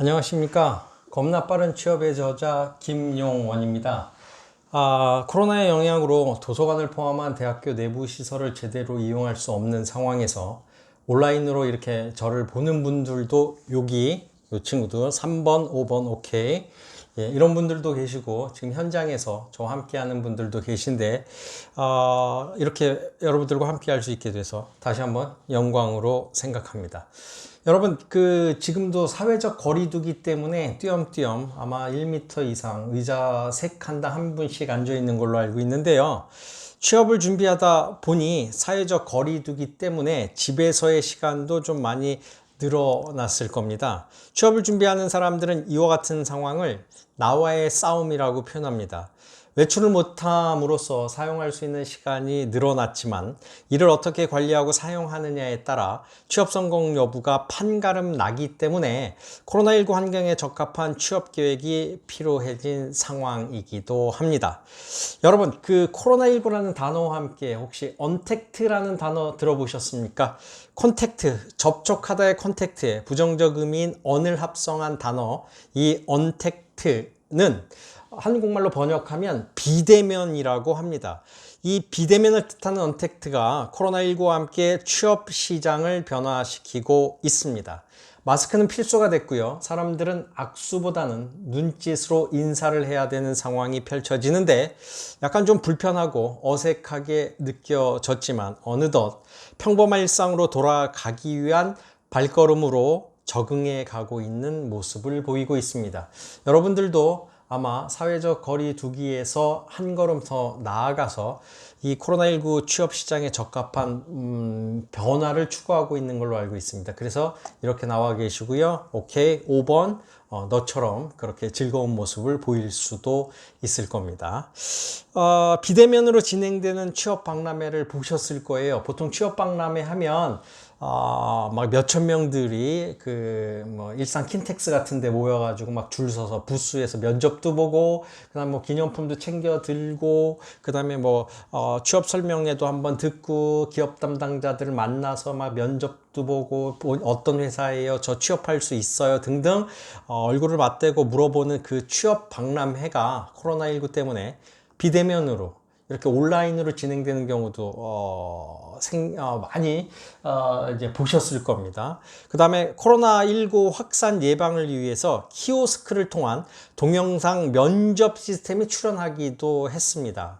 안녕하십니까. 겁나 빠른 취업의 저자 김용원입니다. 아, 코로나의 영향으로 도서관을 포함한 대학교 내부 시설을 제대로 이용할 수 없는 상황에서 온라인으로 이렇게 저를 보는 분들도 여기 이 친구들 3번, 5번 오케이 예, 이런 분들도 계시고 지금 현장에서 저와 함께 하는 분들도 계신데 어, 이렇게 여러분들과 함께 할 수 있게 돼서 다시 한번 영광으로 생각합니다. 여러분 그 지금도 사회적 거리두기 때문에 띄엄띄엄 아마 1m 이상 의자 3칸당 한 분씩 앉아 있는 걸로 알고 있는데요. 취업을 준비하다 보니 사회적 거리두기 때문에 집에서의 시간도 좀 많이 늘어났을 겁니다. 취업을 준비하는 사람들은 이와 같은 상황을 나와의 싸움이라고 표현합니다. 외출을 못함으로써 사용할 수 있는 시간이 늘어났지만 이를 어떻게 관리하고 사용하느냐에 따라 취업 성공 여부가 판가름 나기 때문에 코로나19 환경에 적합한 취업 계획이 필요해진 상황이기도 합니다. 여러분, 그 코로나19라는 단어와 함께 혹시 언택트라는 단어 들어보셨습니까? 콘택트, 접촉하다의 콘택트에 부정적 의미인 언을 합성한 단어, 이 언택트 는 한국말로 번역하면 비대면이라고 합니다. 이 비대면을 뜻하는 언택트가 코로나19와 함께 취업 시장을 변화시키고 있습니다. 마스크는 필수가 됐고요. 사람들은 악수보다는 눈짓으로 인사를 해야 되는 상황이 펼쳐지는데 약간 좀 불편하고 어색하게 느껴졌지만 어느덧 평범한 일상으로 돌아가기 위한 발걸음으로 적응해 가고 있는 모습을 보이고 있습니다. 여러분들도 아마 사회적 거리 두기에서 한 걸음 더 나아가서 이 코로나19 취업 시장에 적합한 음, 변화를 추구하고 있는 걸로 알고 있습니다. 그래서 이렇게 나와 계시고요. 오케이, 5번 어, 너처럼 그렇게 즐거운 모습을 보일 수도 있을 겁니다. 어, 비대면으로 진행되는 취업 박람회를 보셨을 거예요. 보통 취업 박람회 하면 어, 막 몇천 명들이 그 뭐 일산 킨텍스 같은 데 모여가지고 막 줄 서서 부스에서 면접도 보고 그다음 뭐 기념품도 챙겨 들고 그다음에 뭐 어, 취업 설명회도 한번 듣고 기업 담당자들을 만나서 막 면접도 보고 어떤 회사예요 저 취업할 수 있어요 등등 어, 얼굴을 맞대고 물어보는 그 취업 박람회가 코로나19 때문에 비대면으로 이렇게 온라인으로 진행되는 경우도 어, 생, 어, 많이 어, 이제 보셨을 겁니다. 그 다음에 코로나19 확산 예방을 위해서 키오스크를 통한 동영상 면접 시스템이 출연하기도 했습니다.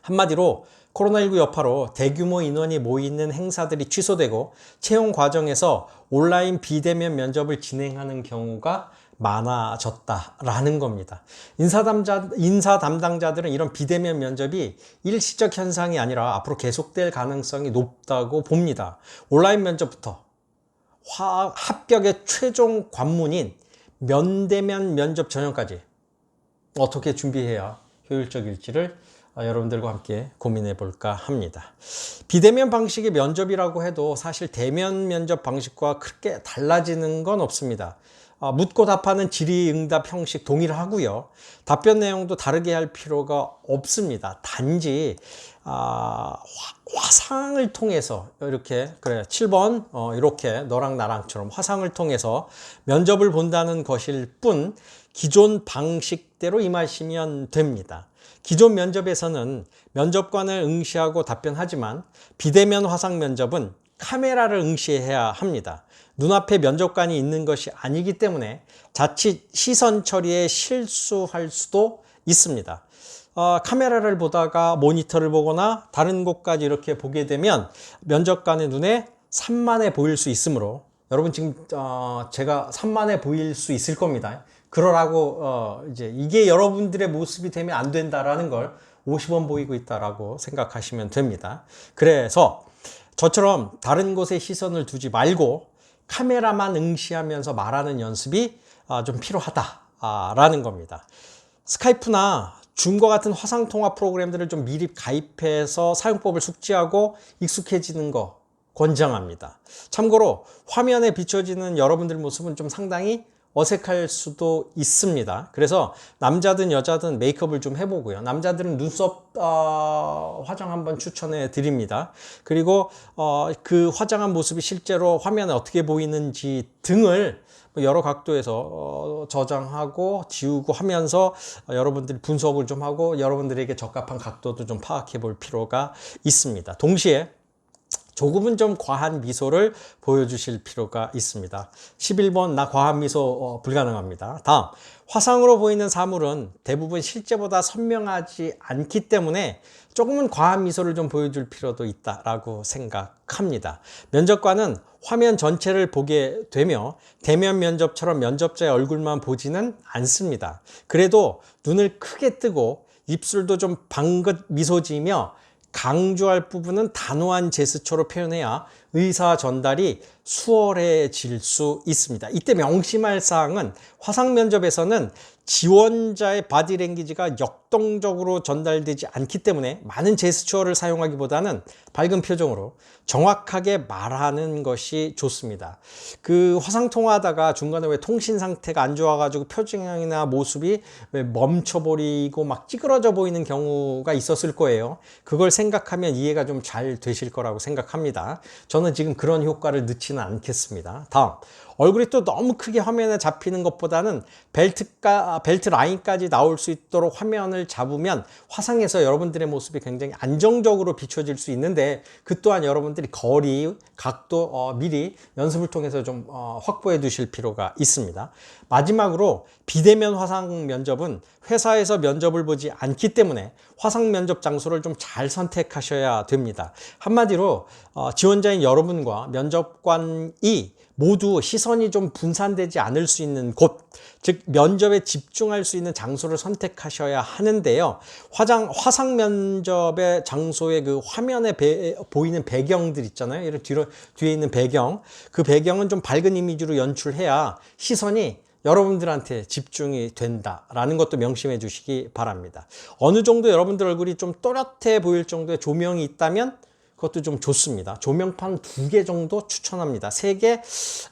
한마디로 코로나19 여파로 대규모 인원이 모이는 행사들이 취소되고 채용 과정에서 온라인 비대면 면접을 진행하는 경우가 많아졌다라는 겁니다. 인사 담자, 인사 담당자들은 이런 비대면 면접이 일시적 현상이 아니라 앞으로 계속될 가능성이 높다고 봅니다. 온라인 면접부터 화, 합격의 최종 관문인 면대면 면접 전형까지 어떻게 준비해야 효율적일지를 여러분들과 함께 고민해 볼까 합니다. 비대면 방식의 면접이라고 해도 사실 대면 면접 방식과 크게 달라지는 건 없습니다. 아, 묻고 답하는 질의응답 형식 동일하고요. 답변 내용도 다르게 할 필요가 없습니다. 단지 아, 화, 상을 통해서 이렇게 그래 7번 어, 이렇게 너랑 나랑처럼 화상을 통해서 면접을 본다는 것일 뿐 기존 방식대로 임하시면 됩니다. 기존 면접에서는 면접관을 응시하고 답변하지만 비대면 화상 면접은 카메라를 응시해야 합니다. 눈앞에 면접관이 있는 것이 아니기 때문에 자칫 시선 처리에 실수할 수도 있습니다. 어, 카메라를 보다가 모니터를 보거나 다른 곳까지 이렇게 보게 되면 면접관의 눈에 산만해 보일 수 있으므로 여러분 지금 어, 제가 산만해 보일 수 있을 겁니다. 그러라고 어, 이제 이게 여러분들의 모습이 되면 안 된다라는 걸 50원 보이고 있다라고 생각하시면 됩니다. 그래서 저처럼 다른 곳에 시선을 두지 말고 카메라만 응시하면서 말하는 연습이 아, 좀 필요하다라는 겁니다. 스카이프나 줌과 같은 화상통화 프로그램들을 좀 미리 가입해서 사용법을 숙지하고 익숙해지는 거 권장합니다. 참고로 화면에 비춰지는 여러분들 모습은 좀 상당히 어색할 수도 있습니다. 그래서 남자든 여자든 메이크업을 좀 해보고요. 남자들은 눈썹 어, 화장 한번 추천해 드립니다. 그리고 어, 그 화장한 모습이 실제로 화면에 어떻게 보이는지 등을 여러 각도에서 어, 저장하고 지우고 하면서 어, 여러분들이 분석을 좀 하고 여러분들에게 적합한 각도도 좀 파악해 볼 필요가 있습니다. 동시에 조금은 좀 과한 미소를 보여주실 필요가 있습니다. 11번 나 과한 미소 어, 불가능합니다. 다음 화상으로 보이는 사물은 대부분 실제보다 선명하지 않기 때문에 조금은 과한 미소를 좀 보여줄 필요도 있다라고 생각합니다. 면접관은 화면 전체를 보게 되며 대면 면접처럼 면접자의 얼굴만 보지는 않습니다. 그래도 눈을 크게 뜨고 입술도 좀 방긋 미소 지으며 강조할 부분은 단호한 제스처로 표현해야 의사 전달이 수월해질 수 있습니다. 이때 명심할 사항은 화상 면접에서는 지원자의 바디랭귀지가 역동적으로 전달되지 않기 때문에 많은 제스처를 사용하기보다는 밝은 표정으로 정확하게 말하는 것이 좋습니다. 그 화상 통화하다가 중간에 왜 통신 상태가 안 좋아가지고 표정이나 모습이 왜 멈춰버리고 막 찌그러져 보이는 경우가 있었을 거예요. 그걸 생각하면 이해가 좀 잘 되실 거라고 생각합니다. 저는 지금 그런 효과를 넣지는 않겠습니다. 다음. 얼굴이 또 너무 크게 화면에 잡히는 것보다는 벨트가 벨트 라인까지 나올 수 있도록 화면을 잡으면 화상에서 여러분들의 모습이 굉장히 안정적으로 비춰질 수 있는데 그 또한 여러분들이 거리, 각도 어, 미리 연습을 통해서 좀 어, 확보해 두실 필요가 있습니다. 마지막으로 비대면 화상 면접은 회사에서 면접을 보지 않기 때문에 화상 면접 장소를 좀 잘 선택하셔야 됩니다. 한마디로 어, 지원자인 여러분과 면접관이 모두 시선 이 좀 분산되지 않을 수 있는 곳, 즉 면접에 집중할 수 있는 장소를 선택하셔야 하는데요. 화장 화상 면접의 장소의 그 화면에 배, 보이는 배경들 있잖아요. 이런 뒤로 뒤에 있는 배경, 그 배경은 좀 밝은 이미지로 연출해야 시선이 여러분들한테 집중이 된다라는 것도 명심해 주시기 바랍니다. 어느 정도 여러분들 얼굴이 좀 또렷해 보일 정도의 조명이 있다면 그것도 좀 좋습니다. 조명판 두 개 정도 추천합니다. 세 개,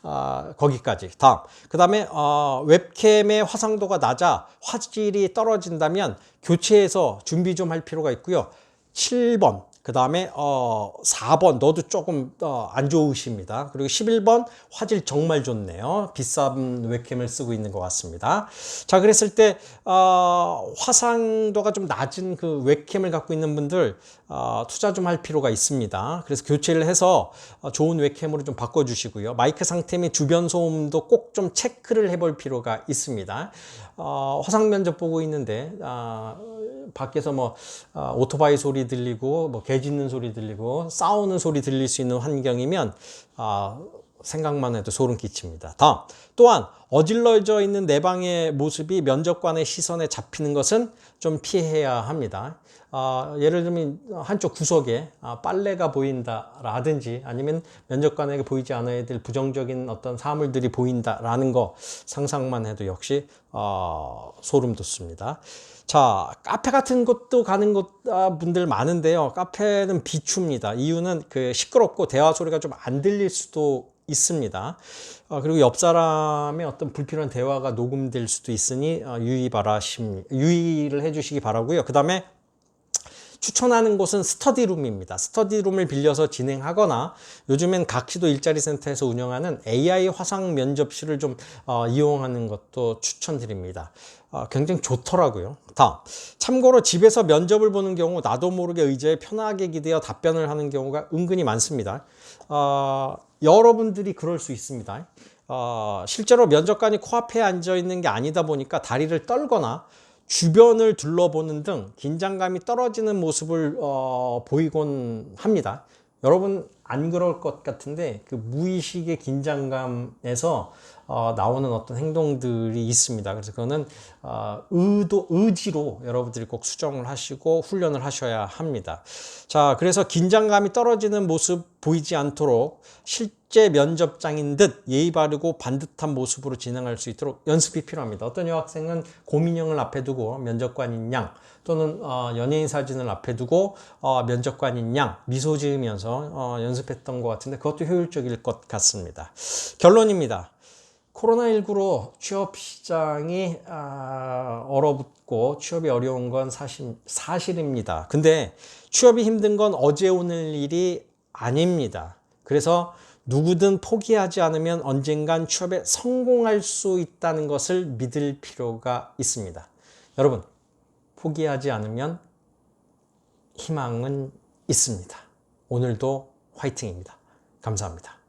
어, 거기까지. 다음. 그 다음에, 어, 웹캠의 화상도가 낮아 화질이 떨어진다면 교체해서 준비 좀 할 필요가 있고요. 7번. 그 다음에 어 4번 너도 조금 어, 안 좋으십니다. 그리고 11번 화질 정말 좋네요. 비싼 웹캠을 쓰고 있는 것 같습니다. 자 그랬을 때 어, 화상도가 좀 낮은 그 웹캠을 갖고 있는 분들 어, 투자 좀 할 필요가 있습니다. 그래서 교체를 해서 어, 좋은 웹캠으로 좀 바꿔주시고요. 마이크 상태 및 주변 소음도 꼭 좀 체크를 해볼 필요가 있습니다. 어, 화상 면접 보고 있는데 아, 밖에서 뭐 어, 오토바이 소리 들리고 뭐개 짖는 소리 들리고 싸우는 소리 들릴 수 있는 환경이면 아, 생각만 해도 소름 끼칩니다. 다음 또한 어질러져 있는 내 방의 모습이 면접관의 시선에 잡히는 것은 좀 피해야 합니다. 아, 예를 들면 한쪽 구석에 아, 빨래가 보인다라든지 아니면 면접관에게 보이지 않아야 될 부정적인 어떤 사물들이 보인다라는 거 상상만 해도 역시 어, 소름 돋습니다. 자, 카페 같은 곳도 가는 곳 아, 분들 많은데요. 카페는 비춥니다. 이유는 그 시끄럽고 대화 소리가 좀 안 들릴 수도 있습니다. 어, 그리고 옆 사람의 어떤 불필요한 대화가 녹음될 수도 있으니 어, 유의 바라심 유의를 해주시기 바라고요. 그 다음에 추천하는 곳은 스터디룸입니다. 스터디룸을 빌려서 진행하거나 요즘엔 각시도 일자리 센터에서 운영하는 AI 화상 면접실을 좀 어, 이용하는 것도 추천드립니다. 어, 굉장히 좋더라고요. 다음. 참고로 집에서 면접을 보는 경우 나도 모르게 의자에 편하게 기대어 답변을 하는 경우가 은근히 많습니다. 어, 여러분들이 그럴 수 있습니다. 어, 실제로 면접관이 코앞에 앉아 있는 게 아니다 보니까 다리를 떨거나 주변을 둘러보는 등 긴장감이 떨어지는 모습을 어, 보이곤 합니다. 여러분 안 그럴 것 같은데 그 무의식의 긴장감에서 어, 나오는 어떤 행동들이 있습니다. 그래서 그거는 어, 의도 의지로 여러분들이 꼭 수정을 하시고 훈련을 하셔야 합니다. 자, 그래서 긴장감이 떨어지는 모습 보이지 않도록 실 제 면접장인 듯 예의 바르고 반듯한 모습으로 진행할 수 있도록 연습이 필요합니다. 어떤 여학생은 고민형을 앞에 두고 면접관인 양 또는 어, 연예인 사진을 앞에 두고 어, 면접관인 양 미소 지으면서 어, 연습했던 것 같은데 그것도 효율적일 것 같습니다. 결론입니다. 코로나19로 취업 시장이 아, 얼어붙고 취업이 어려운 건 사실, 사실입니다. 근데 취업이 힘든 건 어제 오늘 일이 아닙니다. 그래서 누구든 포기하지 않으면 언젠간 취업에 성공할 수 있다는 것을 믿을 필요가 있습니다. 여러분, 포기하지 않으면 희망은 있습니다. 오늘도 화이팅입니다. 감사합니다.